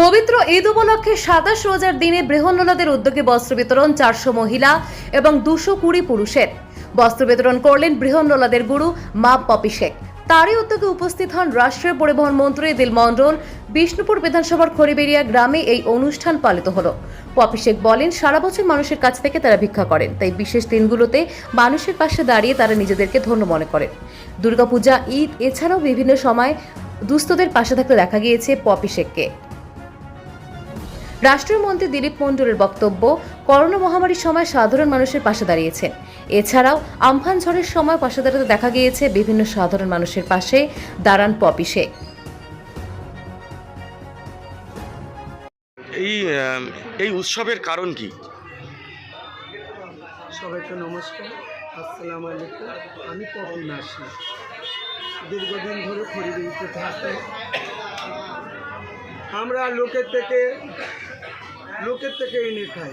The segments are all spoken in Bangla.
পবিত্র ঈদ উপলক্ষে সাতাশ রোজার দিনে বৃহন্নলাদের উদ্যোগে বস্ত্র বিতরণ চারশো মহিলা এবং দুশো কুড়ি পুরুষের। বস্ত্র বিতরণ করলেন বৃহন্নলাদের গুরু মা পপি শেখ। তারই উদ্যোগে উপস্থিত হন রাষ্ট্রীয় পরিবহন মন্ত্রী দিল মন্ডল। বিষ্ণুপুর বিধানসভার খড়িবেড়িয়া গ্রামে এই অনুষ্ঠান পালিত হলো। পপি শেখ বলেন, সারা বছর মানুষের কাছ থেকে তারা ভিক্ষা করেন, তাই বিশেষ দিনগুলোতে মানুষের পাশে দাঁড়িয়ে তারা নিজেদেরকে ধন্য মনে করেন। দুর্গাপূজা, ঈদ, এছাড়াও বিভিন্ন সময় দুস্থদের পাশে থাকতে দেখা গিয়েছে পপি শেখকে। রাষ্ট্রীয় মন্ত্রী দিলীপ মণ্ডলের বক্তব্য করোনা মহামারীর সময় সাধারণ মানুষের পাশে দাঁড়িয়েছেন এছাড়াও আমফান ঝড়ের সময় পাশে দাঁড়াতে দেখা গিয়েছে বিভিন্ন সাধারণ মানুষের পাশে দাঁড়ান পপি শেখ এই এই উৎসবের কারণ কি? সবাইকে নমস্কার আসসালামু আলাইকুম। আমি পবন নাসি দীর্ঘদিন ধরে খড়িবিড়িতে থাকি। আমরা লোকের থেকে লোকের থেকে এনে খাই।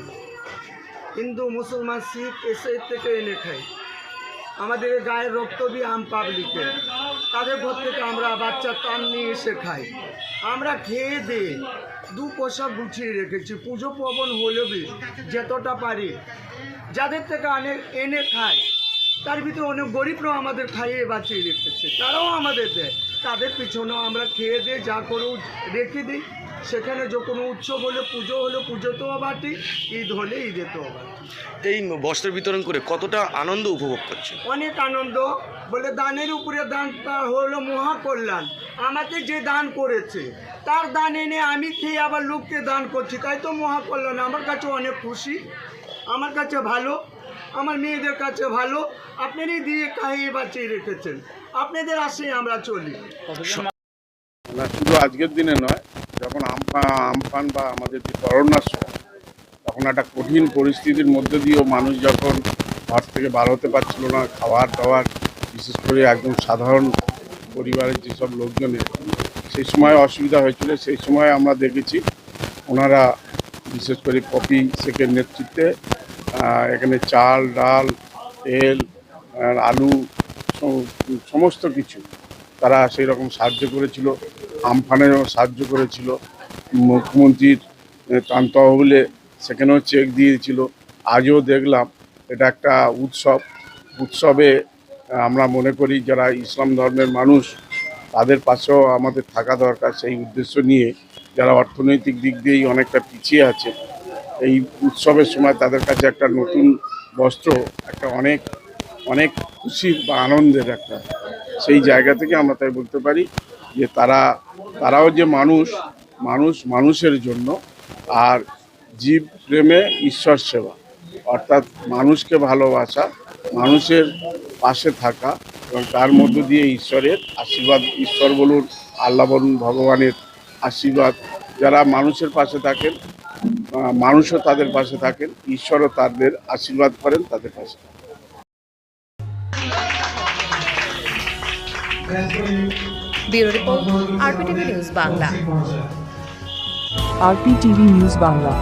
হিন্দু, মুসলমান, শিখ এসের থেকে এনে খাই আমাদের গায়ের রক্ত দিয়ে আম পাবলিকে। তাদের ঘর থেকে আমরা বাচ্চা টান নিয়ে এসে খাই। আমরা খেয়ে দিয়ে দু পয়সা গুছিয়ে রেখেছি। পুজো পবন হলেও যতটা পারি, যাদের থেকে অনেক এনে খায়। তার ভিতরে অনেক গরিবরাও আমাদের খাইয়ে বাঁচিয়ে রেখেছে তারাও আমাদের দেয়। তাদের পিছনেও আমরা খেয়ে দিয়ে যা করেও রেখে দিই। সেখানে যে কোনো উৎসব হলে পুজো হলে পুজোতেও বাটি ঈদ হলে ঈদেতেও বাটি এই বস্ত্র বিতরণ করে কতটা আনন্দ উপভোগ করছে? অনেক আনন্দ বলে দানের উপরে দানটা হলো মহা কল্যাণ আমাকে যে দান করেছে তার দান এনে আমি খেয়ে আবার লোককে দান করছি তাই তো মহা কল্যাণ আমার কাছে অনেক খুশি আমার কাছে ভালো। আমার মেয়েদের কাছে ভালো, আপনারই দিয়ে খাইয়ে বাঁচিয়ে রেখেছেন। আপনাদের আশায় আমরা চলি। না, শুধু আজকের দিনে নয়, যখন আমফা- আমফান বা আমাদের যে করোনার তখন একটা কঠিন পরিস্থিতির মধ্যে দিয়েও মানুষ যখন ঘর থেকে বার হতে পারছিল না, খাবার দাবার, বিশেষ করে একদম সাধারণ পরিবারের যেসব লোকজনের, সেই সময় অসুবিধা হয়েছিল। সেই সময় আমরা দেখেছি, ওনারা বিশেষ করে পপি শেখের নেতৃত্বে এখানে চাল, ডাল, তেল আলু সমস্ত কিছু তারা সেই রকম সাহায্য করেছিল। আমফানেরও সাহায্য করেছিল। মুখ্যমন্ত্রীর ত্রাণ তহবিলে সেখানেও চেক দিয়েছিল। আজও দেখলাম, এটা একটা উৎসব। উৎসবে আমরা মনে করি যারা ইসলাম ধর্মের মানুষ, তাদের পাশেও আমাদের থাকা দরকার সেই উদ্দেশ্য নিয়ে। যারা অর্থনৈতিক দিক দিয়েই অনেকটা পিছিয়ে আছে এই উৎসবের সময় তাদের কাছে একটা নতুন বস্ত্র, একটা অনেক অনেক খুশির বা আনন্দের একটা, সেই জায়গা থেকে আমরা তাই বলতে পারি যে তারা, তারাও যে মানুষ মানুষ মানুষের জন্য আর জীব প্রেমে ঈশ্বর সেবা। অর্থাৎ মানুষকে ভালোবাসা, মানুষের পাশে থাকা এবং তার মধ্য দিয়ে ঈশ্বরের আশীর্বাদ, ঈশ্বর বলুন, আল্লাহ বলুন, ভগবানের আশীর্বাদ, যারা মানুষের পাশে থাকেন মানুষও তাদের পাশে থাকেন ঈশ্বরও তাদের আশীর্বাদ করেন তাদের পাশে bureau report RPTV news Bangla. RPTV news Bangla.